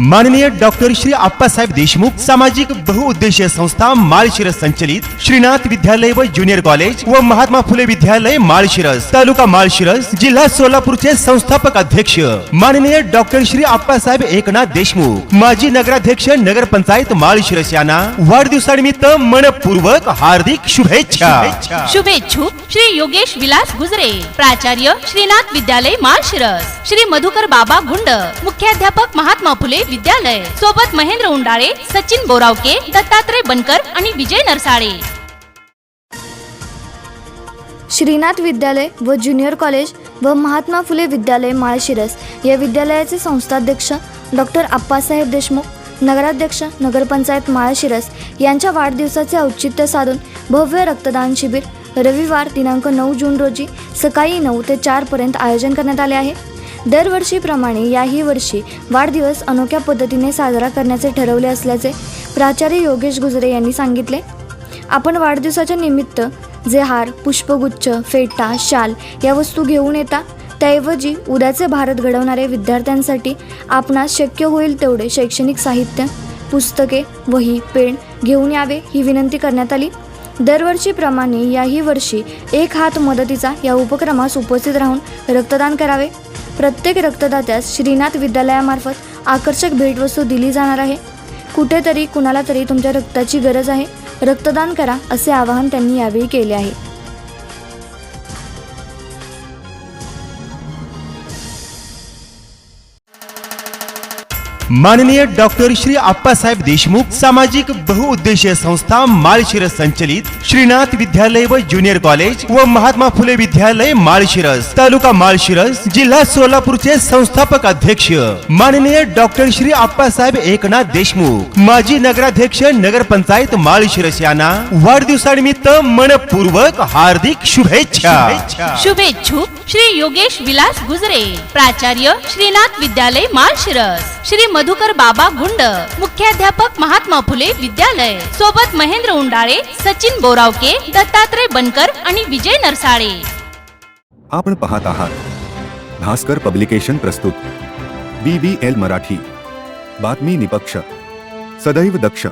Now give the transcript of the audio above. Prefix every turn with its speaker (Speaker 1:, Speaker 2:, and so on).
Speaker 1: माननीय डॉक्टर श्री आप्पासाहेब देशमुख सामाजिक बहुउद्देशीय संस्था माळशिरस संचलित श्रीनाथ विद्यालय व ज्युनियर कॉलेज व महात्मा फुले विद्यालय माळशिरस तालुका माळशिरस जिल्हा सोलापूरचे संस्थापक अध्यक्ष. माननीय डॉक्टर श्री आप्पासाहेब एकनाथ देशमुख माजी नगराध्यक्ष नगरपंचायत माळशिरस यांना वाढदिवसानिमित्त मनपूर्वक हार्दिक शुभेच्छा.
Speaker 2: शुभेच्छुक श्री योगेश विलास गुजरे. प्राचार्य श्रीनाथ विद्यालय माळशिरस. श्री मधुकर बाबा गुंड. मुख्याध्यापक महात्मा फुले विद्यालय. सोबत महेंद्र उंडाळे सचिन बोरावके दत्तात्रय बनकर आणि विजय नरसाळे.
Speaker 3: श्रीनाथ विद्यालय व ज्युनियर कॉलेज व महात्मा फुले विद्यालय माळशिरस या विद्यालयाचे संस्थाध्यक्ष डॉक्टर आप्पासाहेब देशमुख नगराध्यक्ष नगरपंचायत माळशिरस यांच्या वाढदिवसाचे औचित्य साधून भव्य रक्तदान शिबिर रविवार दिनांक नऊ जून रोजी सकाळी नऊ ते चारपर्यंत आयोजन करण्यात आले आहे. दरवर्षीप्रमाणे याही वर्षी वाढदिवस अनोख्या पद्धतीने साजरा करण्याचे ठरवले असल्याचे प्राचार्य योगेश गुजरे यांनी सांगितले. आपण वाढदिवसाच्या निमित्त जे हार पुष्पगुच्छ फेटा शाल या वस्तू घेऊन येता त्याऐवजी उद्याचे भारत घडवणारे विद्यार्थ्यांसाठी आपणास शक्य होईल तेवढे शैक्षणिक साहित्य पुस्तके वही पेन घेऊन यावे ही विनंती करण्यात आली. दरवर्षीप्रमाणे याही वर्षी एक हात मदतीचा या उपक्रमास उपस्थित राहून रक्तदान करावे. प्रत्येक रक्तदात्यास श्रीनाथ विद्यालयामार्फत आकर्षक भेटवस्तू दिली जाणार आहे. कुठेतरी कुणाला तरी तुमच्या रक्ताची गरज आहे. रक्तदान करा असे आवाहन त्यांनी यावेळी केले आहे.
Speaker 1: माननीय डॉक्टर श्री आप्पासाहेब देशमुख सामाजिक बहुउद्देशीय संस्था माळशिरस संचलित श्रीनाथ विद्यालय व ज्युनियर कॉलेज व महात्मा फुले विद्यालय माळशिरस तालुका माळशिरस जिल्हा सोलापूरचे संस्थापक अध्यक्ष. माननीय डॉक्टर श्री आप्पासाहेब एकनाथ देशमुख माजी नगराध्यक्ष नगरपंचायत माळशिरस यांना वाढदिवसानिमित्त मनपूर्वक हार्दिक शुभेच्छा.
Speaker 2: शुभेच्छुक. श्री योगेश विलास गुजरे. प्राचार्य श्रीनाथ विद्यालय माळशिरस श्री मधुकर बाबा गुंड. मुख्याध्यापक महात्मा फुले विद्यालय. सोबत महेंद्र उंडाळे सचिन बोरावके दत्तात्रय बनकर आणि विजय नरसाळे.
Speaker 4: आपण पाहत आहात. भास्कर पब्लिकेशन प्रस्तुत. B B L Marathi. बातमी निपक्ष. सदैव दक्ष.